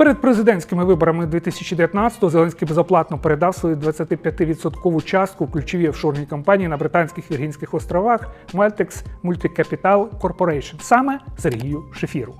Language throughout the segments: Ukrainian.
Перед президентськими виборами 2019-го Зеленський безоплатно передав свою 25% частку в ключовій офшорній компанії на Британських Віргінських островах Maltex Multicapital Corporation, саме Сергію Шефіру.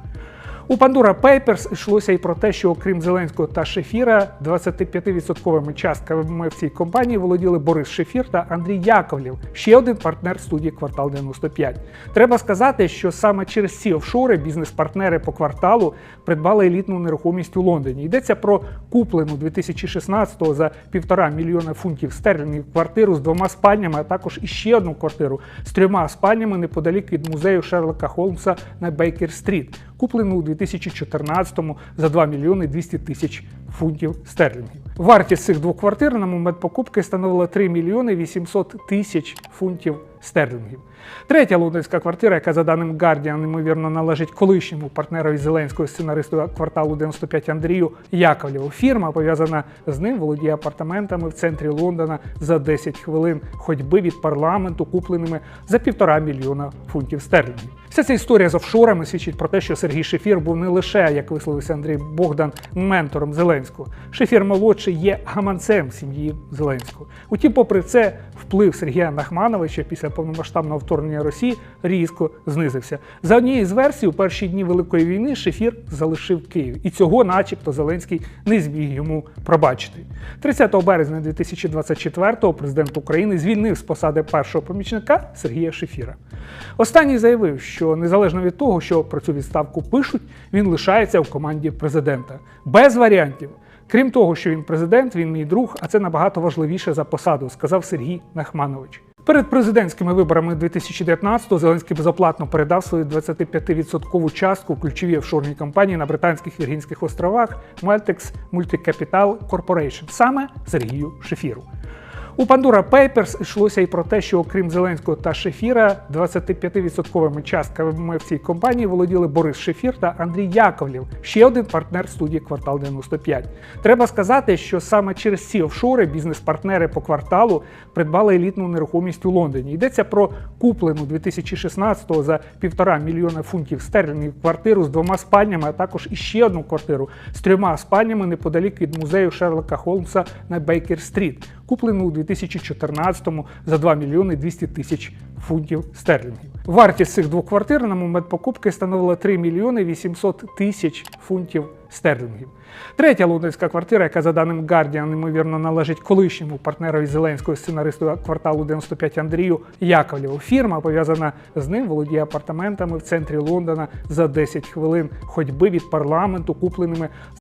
У Pandora Papers йшлося і про те, що окрім Зеленського та Шефіра, 25% частками в цій компанії володіли Борис Шефір та Андрій Яковлів, ще один партнер студії Квартал 95. Треба сказати, що саме через ці офшори бізнес-партнери по кварталу придбали елітну нерухомість у Лондоні. Йдеться про куплену 2016-го за півтора мільйона фунтів стерлінгів квартиру з двома спальнями, а також іще одну квартиру з трьома спальнями неподалік від музею Шерлока Холмса на Бейкер-стріт, куплену у 2014-му за 2 мільйони 200 тисяч фунтів стерлінгів. Вартість цих двох квартир на момент покупки становила 3 мільйони 800 тисяч фунтів стерлінгів. Третя лондонська квартира, яка за даним Guardian, ймовірно, належить колишньому партнерові Зеленського сценаристу кварталу 95 Андрію Яковлєву. Фірма, пов'язана з ним, володіє апартаментами в центрі Лондона за 10 хвилин ходьби від парламенту, купленими за півтора мільйона фунтів стерлінгів. Вся ця історія з офшорами свідчить про те, що Сергій Шефір був не лише, як висловився Андрій Богдан, ментором Зеленського. Шефір молодший є гаманцем сім'ї Зеленського. Утім, попри це, вплив Сергія Нахмановича після повномасштабного вторгнення Росії різко знизився. За однією з версій, у перші дні Великої війни Шефір залишив Київ, і цього, начебто, Зеленський не зміг йому пробачити. 30 березня 2024-го президент України звільнив з посади першого помічника Сергія Шефіра. Останній заявив, що незалежно від того, що про цю відставку пишуть, він лишається в команді президента без варіантів. Крім того, що він президент, він мій друг, а це набагато важливіше за посаду, сказав Сергій Нахманович. Перед президентськими виборами 2019-го Зеленський безоплатно передав свою 25% частку в ключовій офшорній компанії на Британських Віргінських островах Maltex Multicapital Corporation, саме Сергію Шефіру. У Pandora Papers йшлося і про те, що окрім Зеленського та Шефіра, 25% частками в цій компанії володіли Борис Шефір та Андрій Яковлів, ще один партнер студії Квартал 95. Треба сказати, що саме через ці офшори бізнес-партнери по кварталу придбали елітну нерухомість у Лондоні. Йдеться про куплену 2016-го за півтора мільйона фунтів стерлінгів квартиру з двома спальнями, а також іще одну квартиру з трьома спальнями неподалік від музею Шерлока Холмса на Бейкер-стріт, куплену у 2014-му за 2 мільйони 200 тисяч фунтів стерлінгів. Вартість цих двох квартир на момент покупки становила 3 мільйони 800 тисяч фунтів стерлінгів. Третя лондонська квартира, яка за даним Guardian, ймовірно, належить колишньому партнерові Зеленського сценаристу кварталу 95 Андрію Яковлєву. Фірма, пов'язана з ним, володіє апартаментами в центрі Лондона за 10 хвилин ходьби від парламенту, купленими